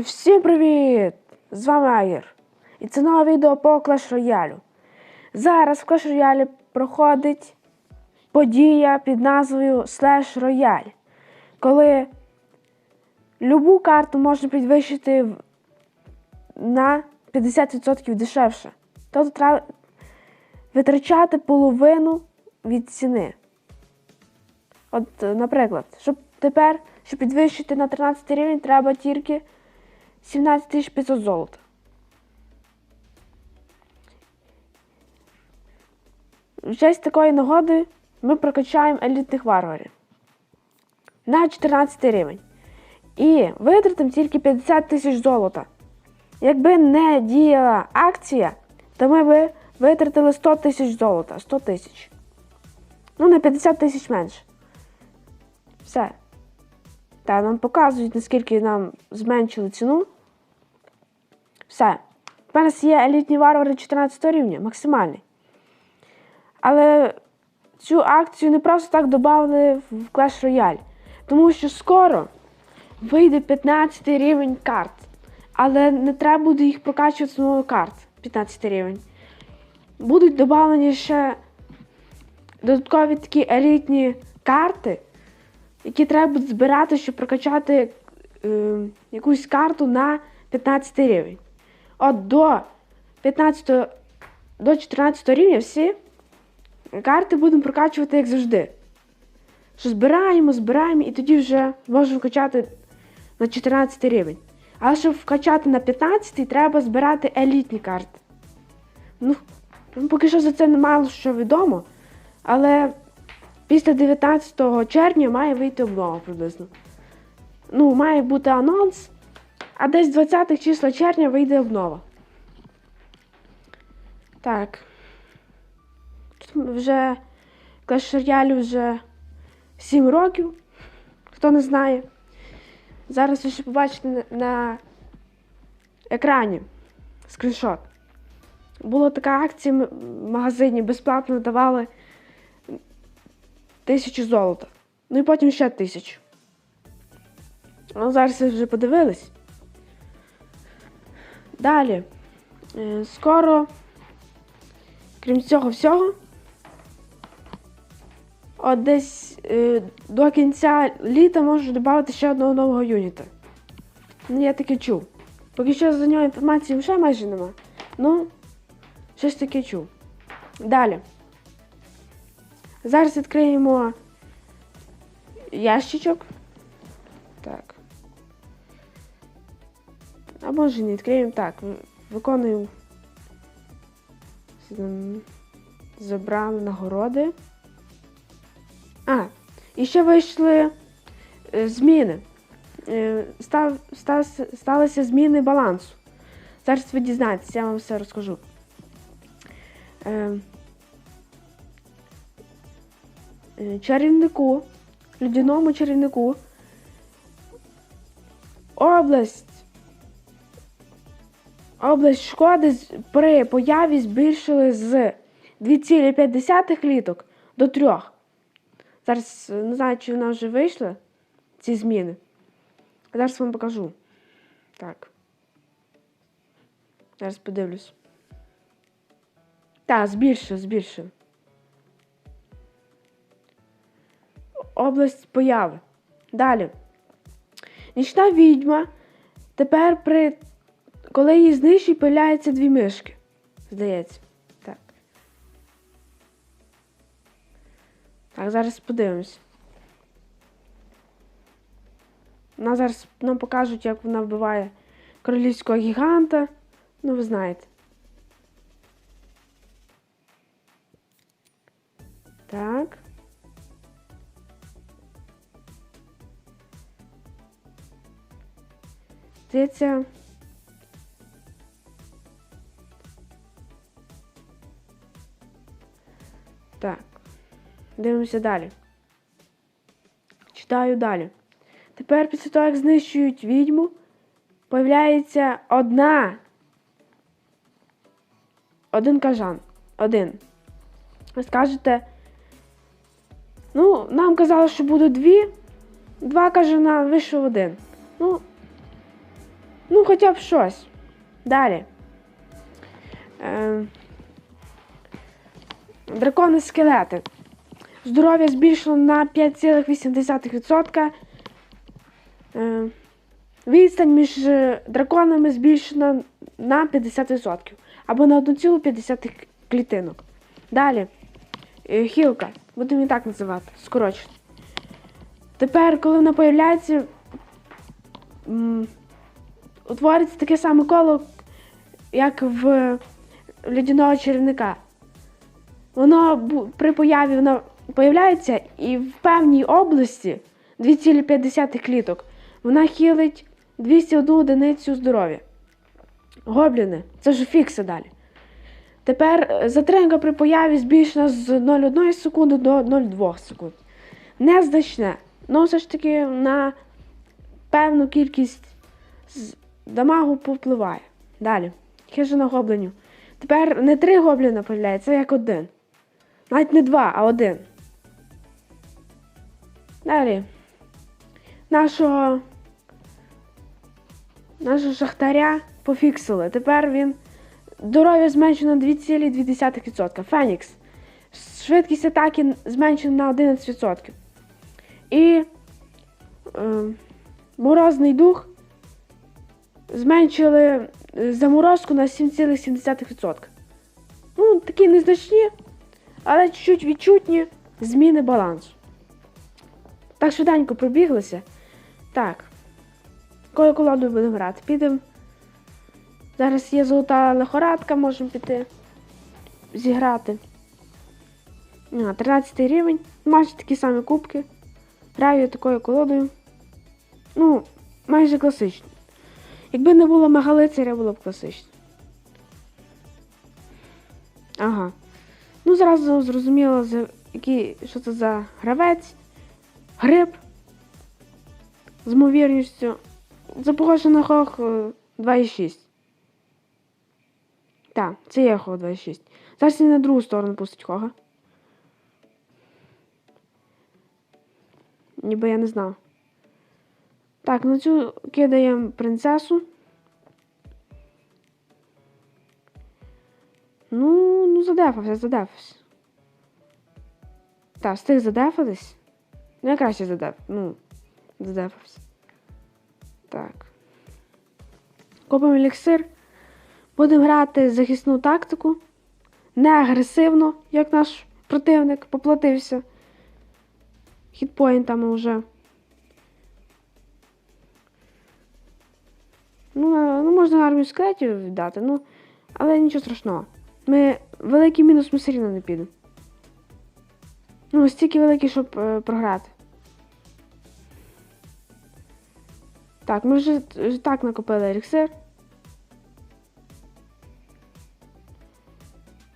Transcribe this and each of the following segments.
Всім привіт! З вами Агір. І це нове відео по Clash Royale. Зараз в Clash Royale проходить подія під назвою Slash Royale, коли любу карту можна підвищити на 50% дешевше. Тобто треба витрачати половину від ціни. От, наприклад, щоб тепер, щоб підвищити на 13 рівень, треба тільки 17 500 золота. В честь такої нагоди ми прокачаємо елітних варварів на 14 рівень. І витратимо тільки 50 тисяч золота. Якби не діяла акція, то ми би витратили 100 тисяч золота. 100 тисяч. Ну, на 50 тисяч менше. Все. Та нам показують, наскільки нам зменшили ціну. Все. У нас є елітні варвари 14 рівня, максимальний. Але цю акцію не просто так додали в Clash Royale. Тому що скоро вийде 15 рівень карт. Але не треба буде їх прокачувати з нових карт 15 рівень. Будуть додавлені ще додаткові такі елітні карти, які треба збирати, щоб прокачати е, якусь карту на 15 рівень. От до 15 до 14 рівня всі карти будемо прокачувати як завжди. Що збираємо, збираємо і тоді вже можемо качати на 14 рівень. Але щоб вкачати на 15 треба збирати елітні карти. Ну, поки що за це не мало що відомо. Але після 19 червня має вийти обнова приблизно. Ну, має бути анонс, а десь 20 числа червня вийде обнова. Так. Тут вже Clash Royale вже 7 років. Хто не знає. Зараз ви ще побачите на, екрані скріншот. Була така акція в магазині, безплатно давали тисячу золота. Ну і потім ще тисячу. Ну, зараз ви вже подивились. Далі. Е, Скоро, крім цього всього, от десь е, до кінця літа можу додати ще одного нового юніта. Ну, я таке чув. Поки що за нього інформації вже майже нема. Ну, щось таке чув. Далі. Зараз відкриємо ящичок. Так. А може не відкриємо так. Виконуємо. Забрали нагороди. А, і ще вийшли е, зміни. Е, став, став, сталися зміни балансу. Зараз ви дізнаєтесь, я вам все розкажу. Е, чарівнику, людяному чарівнику. Область. Область шкоди при появі збільшили з 2,5 кліток до 3. Зараз е, не знаю, чи вона вже вийшла, ці зміни. Зараз вам покажу. Так. Зараз подивлюсь. Так, збільшив, збільшив. Область появи. Далі. Нічна відьма. Тепер при. Коли її знищить, появляються дві мишки. Здається. Так. Так, зараз подивимось. Вона зараз нам покажуть, як вона вбиває королівського гіганта. Ну, ви знаєте. Так. Здається. Дивимося далі. Читаю далі. Тепер після того, як знищують відьму, появляється одна. Один кажан. Один. Ви скажете. Ну, нам казали, що буде дві. Два кажана вийшов один. Ну. Ну, хоча б щось. Далі. Е, дракони скелети. Здоров'я збільшено на 5,8%. Е, відстань між е, драконами збільшена на 50%. Або на 1,5 клітинок. Далі. Е, Хілка. Будемо її так називати. Скорочено. Тепер, коли вона появляється, утвориться таке саме коло, як в ледяного чарівника. Воно при появі воно появляється і в певній області 2,5 кліток. Вона хілить 201 одиницю здоров'я. Гобліни, це ж фікси далі. Тепер е, затримка при появі збільшена з 0,1 секунди до 0,2 секунд. Незначне, але все ж таки на певну кількість дамагу повпливає. Далі. Хижина гоблинів. Тепер не три гобліна появляється, як один. Навіть не два, а один. Далі. Нашого. Нашого шахтаря пофіксили. Тепер він. Здоров'я зменшено на 2,2%. Фенікс. Швидкість атаки зменшена на 11%. І. Е, морозний дух зменшили е, заморозку на 7,7%. Ну, такі незначні, але чуть-чуть відчутні зміни балансу. Так швиденько пробіглися. Так. Якою колодою будемо грати? Підемо. Зараз є золота лихорадка, можемо піти зіграти. А, 13 рівень. Майже такі самі кубки. Граю такою колодою. Ну, майже класично. Якби не було мегалицаря, було б класично. Ага. Ну, зразу зрозуміло, який, що це за гравець. Гриб. З ймовірністю. Це на е, 2,6. Так, це є хох 2,6. Зараз він на другу сторону пустить хога. Ніби я не знав. Так, на цю кидаємо принцесу. Ну, ну задефався, задефався. Так, встиг задефатись. Ну, я краще задеф. Ну, задефався. Так. Купимо еліксир. Будемо грати захисну тактику. Не агресивно, як наш противник поплатився. Хітпоінтами вже. Ну, ну, можна армію скелетів віддати, ну, але нічого страшного. Ми великий мінус ми все рівно не підемо. Ну, стільки великий, щоб е, програти. Так, ми вже, вже так накопили еліксир.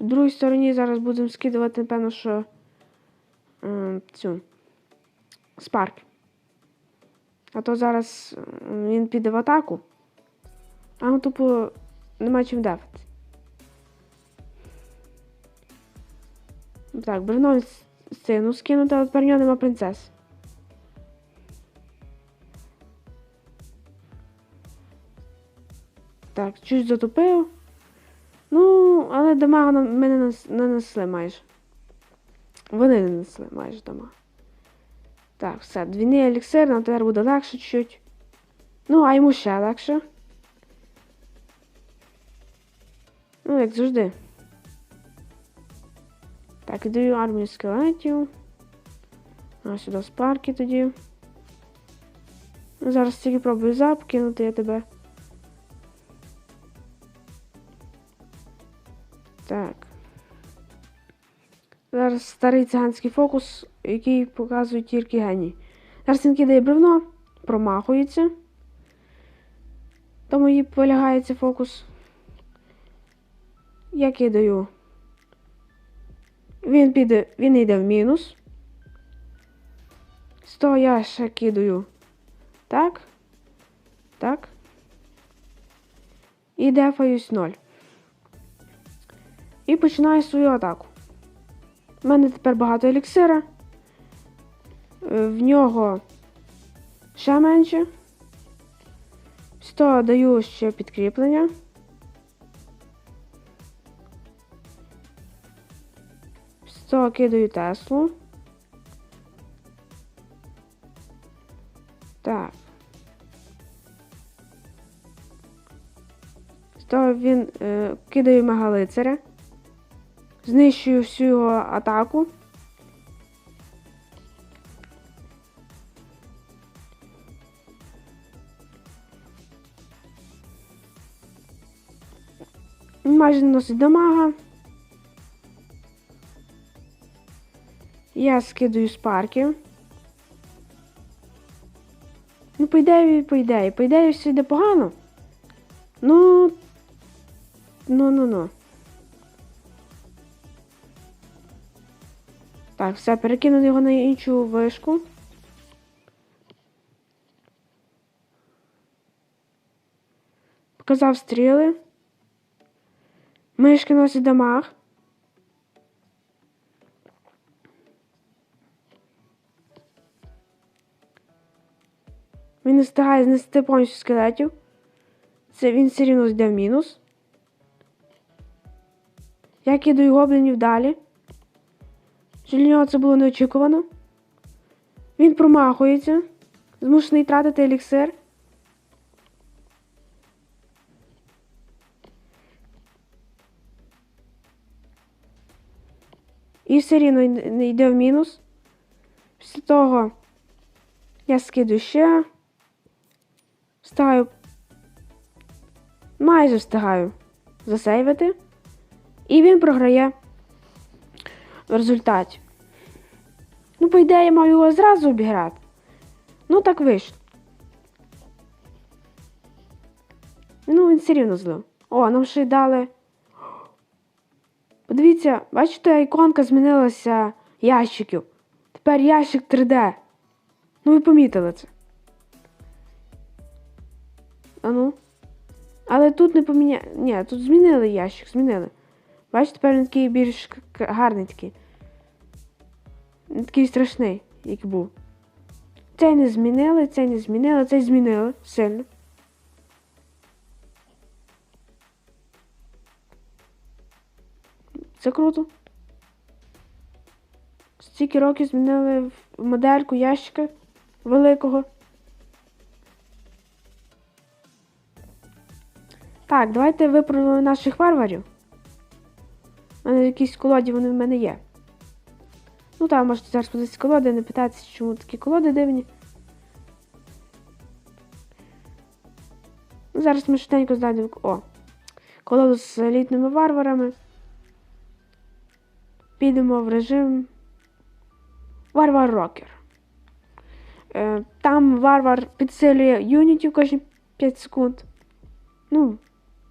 В другій стороні зараз будемо скидувати, напевно, що е, цю спарк. А то зараз він піде в атаку. А ну тупо нема чим дефати. Так, бревно сину скинути, але тепер в нього нема принцес. Так, чуть затупив. Ну, але дамагу ми не нанесли майже. Вони не нанесли майже дамагу. Так, все, двійний еліксир, нам тепер буде легше чуть. Ну, а йому ще легше. Ну, як завжди. Так, ідаю армію скелетів. А сюди спарки тоді. Ну, Зараз тільки пробую зап кинути я тебе. Так. Зараз старий циганський фокус, який показує тільки геній. Зараз він кидає бревно, промахується. Тому і полягається фокус. Я кидаю. Він піде, він йде в мінус. З того я ще кидаю. Так. Так. І дефаюсь 0. І починаю свою атаку. У мене тепер багато еліксира. Е, В нього ще менше. 100 даю ще підкріплення. Сто кидаю Теслу. Так. 100 він е, кидаю мегалицаря. Знищую всю його атаку. Майже не носить дамага. Я скидаю спарки. Ну, по ідеї, по ідеї. По ідеї все йде погано. Ну. Ну, ну, ну. Так, все, перекинув його на іншу вишку. Показав стріли. Мишки носять дамаг. Він не встигає знести повністю скелетів. Це він все рівно йде в мінус. Я кидаю гоблінів далі. Для нього це було неочікувано. Він промахується. Змушений тратити еліксир. І все рівно йде- в мінус. Після того я скидаю ще. Встигаю. Майже встигаю засейвити. І він програє в результаті. Ну, по ідеї, я мав його зразу обіграти. Ну, так вийшло. Ну, він все рівно злив. О, нам ще й дали. Подивіться, бачите, іконка змінилася ящиків. Тепер ящик 3D. Ну, ви помітили це. А ну. Але тут не поміня... Ні, тут змінили ящик, змінили. Бачите, тепер він такий більш гарний такий. Такий страшний, як був. Цей не змінили, цей не змінили, цей змінили сильно. Це круто. Стільки років змінили модельку ящика великого. Так, давайте виправимо наших варварів. У мене якісь колоді вони в мене є. Ну так, можете зараз подивитися колоди, не питатися, чому такі колоди дивні. Ну, зараз ми швиденько знайдемо. О! Колоду з елітними варварами. Підемо в режим Варвар Рокер. Е, Там варвар підсилює юнітів кожні 5 секунд. Ну,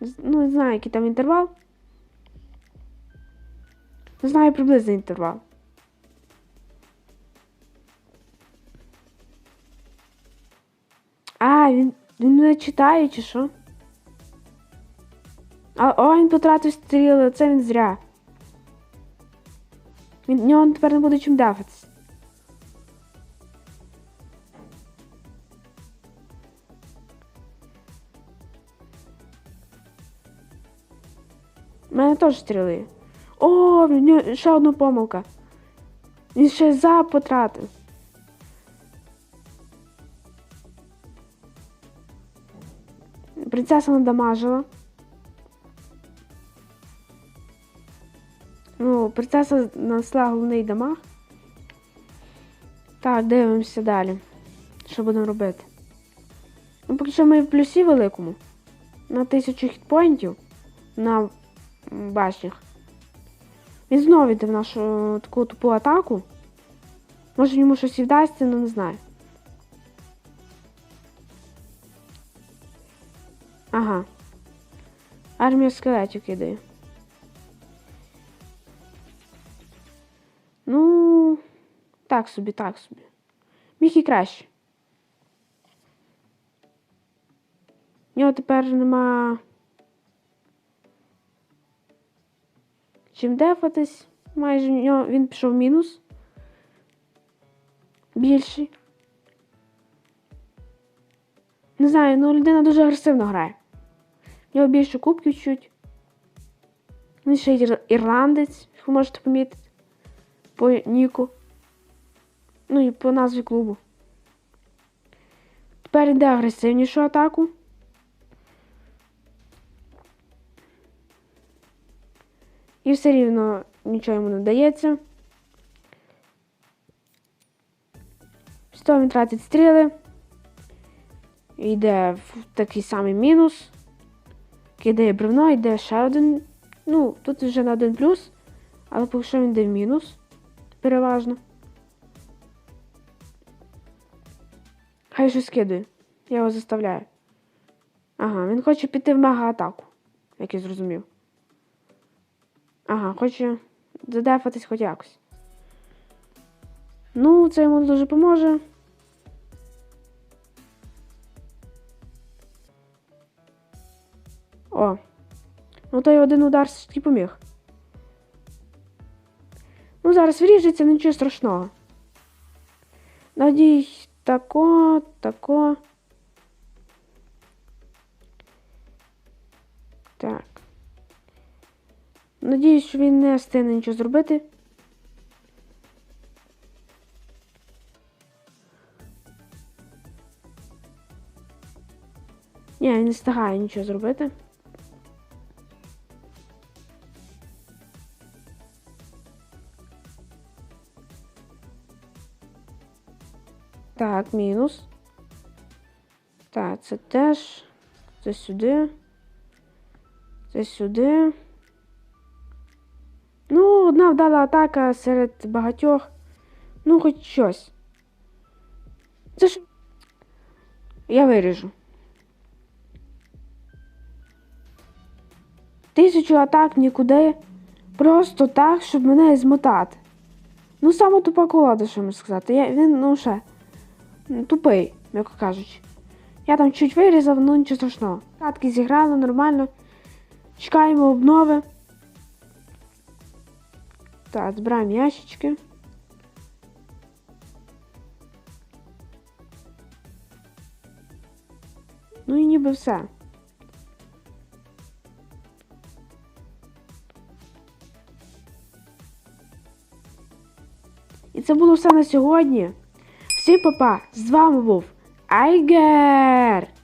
ну, не знаю, який там інтервал. Не знаю приблизний інтервал. А, він, він не читає чи що? А, о, він потратив стріли, це він зря. Він, нього тепер не буде чим дефатись. Теж стріли. О, в нього ще одна помилка. Він ще за потратив. Принцеса надамажила. Ну, принцеса нанесла головний дамаг. Так, дивимося далі. Що будемо робити? Ну, поки що ми в плюсі великому. На 1000 хітпоінтів на башнях. Він знову йде в нашу таку тупу атаку. Може йому щось і вдасться, але не знаю. Ага. Армія скелетів кидає. Ну, так собі, так собі. Міг і краще. В нього тепер нема. Чим дефатись. Майже він пішов в мінус. Більший. Не знаю, ну людина дуже агресивно грає. В нього більше кубків чуть. Він ще й ір- ірландець, як ви можете помітити. По Ніку. Ну і по назві клубу. Тепер йде агресивнішу атаку. І все рівно нічого йому не вдається. Після він тратить стріли. Йде в такий самий мінус. Кидає бревно, йде ще один. Ну, тут вже на один плюс, але поки що він йде в мінус. Переважно. Хай щось кидає. Я його заставляю. Ага, він хоче піти в мега-атаку, як я зрозумів. Ага, хоче задефатись хоч якось. Ну, це йому дуже поможе. О. Ну той один удар все ж таки поміг. Ну, зараз вріжеться, нічого страшного. Надіюсь, тако, тако. Надіюсь, що він не встигне нічого зробити. Ні, він не встигає нічого зробити. Так, мінус. Так, це теж. Це сюди. Це сюди. Одна вдала атака серед багатьох. Ну, хоч щось. Це ж. Я виріжу. Тисячу атак нікуди. Просто так, щоб мене змотати. Ну, саме тупа колода, що можу сказати. Я, він, ну ще. Тупий, м'яко кажучи. Я там чуть вирізав, ну нічого страшного. Катки зіграли нормально. Чекаємо обнови. Так, збираємо ящички. Ну і ніби все. І це було все на сьогодні. Всім папа, з вами був Айгер!